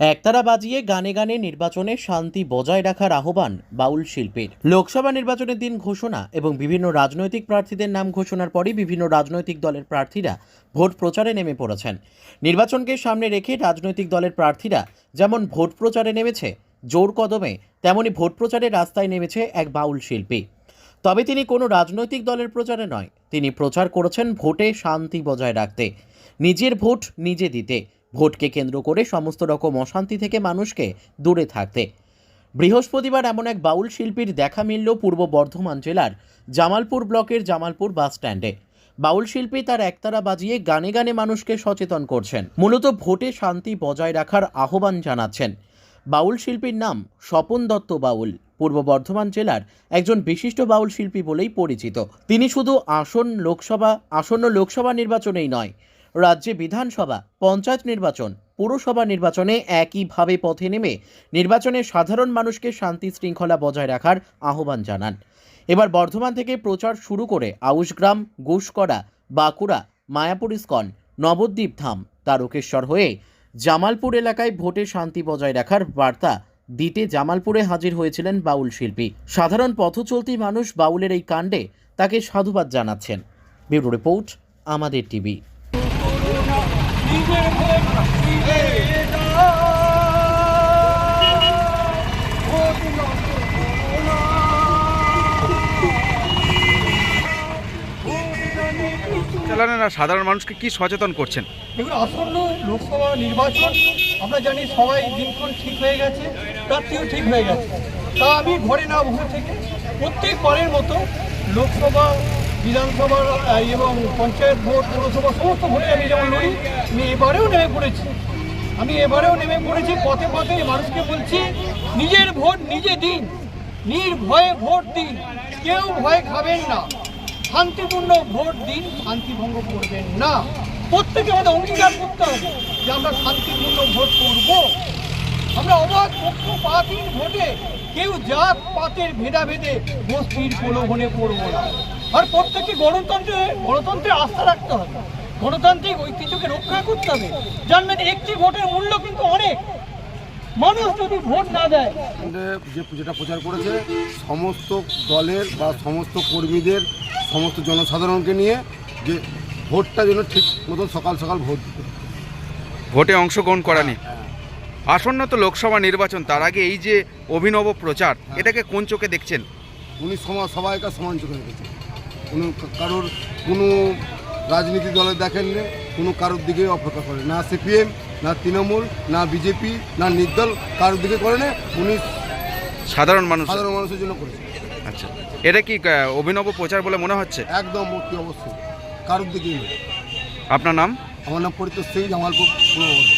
একতারা বাজিয়ে গানে গানে নির্বাচনে শান্তি বজায় রাখার আহ্বান বাউল শিল্পীর। লোকসভা নির্বাচনের দিন ঘোষণা এবং বিভিন্ন রাজনৈতিক প্রার্থীদের নাম ঘোষণার পরই বিভিন্ন রাজনৈতিক দলের প্রার্থীরা ভোট প্রচারে নেমে পড়েছেন। নির্বাচনকে সামনে রেখে রাজনৈতিক দলের প্রার্থীরা যেমন ভোট প্রচারে নেমেছে, জোর কদমে, তেমনি ভোট প্রচারে রাস্তায় নেমেছে এক বাউল শিল্পী। তবে তিনি কোনো রাজনৈতিক দলের প্রচারে নয়। তিনি প্রচার করেছেন ভোটে শান্তি বজায় রাখতে। নিজের ভোট নিজে দিতে। ভোটকে কেন্দ্র করে সমস্ত রকম অশান্তি থেকে মানুষকে দূরে থাকতে। বৃহস্পতিবার এমন এক বাউল শিল্পীর দেখা মিলল পূর্ব বর্ধমান জেলার জামালপুর ব্লকের জামালপুর বাস স্ট্যান্ডে। বাউল শিল্পী তার একতারা বাজিয়ে গানে গানে মানুষকে সচেতন করছেন। মূলত ভোটে শান্তি বজায় রাখার আহ্বান জানাচ্ছেন। বাউল শিল্পীর নাম স্বপন দত্ত বাউল, পূর্ব বর্ধমান জেলার একজন বিশিষ্ট বাউল শিল্পী বলেই পরিচিত। তিনি শুধু আসন লোকসভা, আসন্ন লোকসভা নির্বাচনেই নয়, রাজ্যে বিধানসভা, পঞ্চায়েত নির্বাচন, পুরসভা নির্বাচনে একইভাবে পথে নেমে নির্বাচনে সাধারণ মানুষকে শান্তি শৃঙ্খলা বজায় রাখার আহ্বান জানান। এবার বর্ধমান থেকে প্রচার শুরু করে আউশগ্রাম ঘুষকরা বাঁকুড়া, মায়াপুর ইস্কন, নবদ্বীপ ধাম, তারকেশ্বর হয়ে জামালপুর এলাকায় ভোটে শান্তি বজায় রাখার বার্তা দিতে জামালপুরে হাজির হয়েছিলেন বাউল শিল্পী। সাধারণ পথচলতি মানুষ বাউলের এই কাণ্ডে তাকে সাধুবাদ জানাচ্ছেন। ব্যুরো রিপোর্ট, আমাদের টিভি। জানি কিছু চালানে না সাধারণ মানুষকে কি সচেতন করছেন? দেখুন, আসন্ন লোকসভা নির্বাচন, আমরা জানি সবাই দিনক্ষণ ঠিক হয়ে গেছে প্রার্থীও ঠিক হয়ে গেছে। তা আমি ঘরে না বসে থেকে প্রত্যেকবারের মতো লোকসভা বিধানসভা এবং পঞ্চায়েত ভোট, পৌরসভা, সমস্ত ভোটে আমি যেমন লড়ি, আমি এবারেও নেমে পড়েছি। আমি এবারেও নেমে পড়েছি, পথে পথে মানুষকে বলছি, নিজের ভোট নিজে দিন, নির্ভয়ে ভোট দিন, কেউ ভয় খাবেন না। শান্তিপূর্ণ ভোট দিন, শান্তি ভঙ্গ করবেন না। প্রত্যেকে আমাদের অঙ্গীকার করতে হবে যে আমরা শান্তিপূর্ণ ভোট করব। আমরা অবাধ পক্ষপাতহীন ভোটে কেউ জাত, পাতের ভেদাভেদে গোষ্ঠীর প্রলোভনে পড়ব না। আর প্রত্যেকে গণতন্ত্রে গণতন্ত্রে আস্থা রাখতে হবে। গণতান্ত্রিক ঐতিহ্যকে রক্ষা করতে হবে। জানবেন একটি ভোটের মূল্য কিন্তু অনেক। মানুষ যদি ভোট না দেয় যে যেটা প্রচার করেছে, সমস্ত দলের বা সমস্ত কর্মীদের সমস্ত জনসাধারণকে নিয়ে যে ভোটটা যেন ঠিক মতন সকাল সকাল ভোট দিতে। ভোটে অংশগ্রহণ করা নিয়ে। আসন্ন তো লোকসভা নির্বাচন তার আগে এই যে অভিনব প্রচার এটাকে কোন চোখে দেখছেন? উনি সমা সবাইকার সমান চোখে রেখেছে কোনো কারোর কোনো রাজনীতি দলে দেখেন না কোনো কারোর দিকে অপেক্ষা করে না সিপিএম না তৃণমূল না বিজেপি না নির্দল কারোর দিকে করে না উনি সাধারণ মানুষ। সাধারণ মানুষের জন্য করেছে আচ্ছা। এটা কি অভিনব প্রচার বলে মনে হচ্ছে? একদম মূর্তি অবশ্যই। কারোর দিকেই আপনার নাম? আমার নাম পরিতোষ সিং জামালপুর পূর্ব।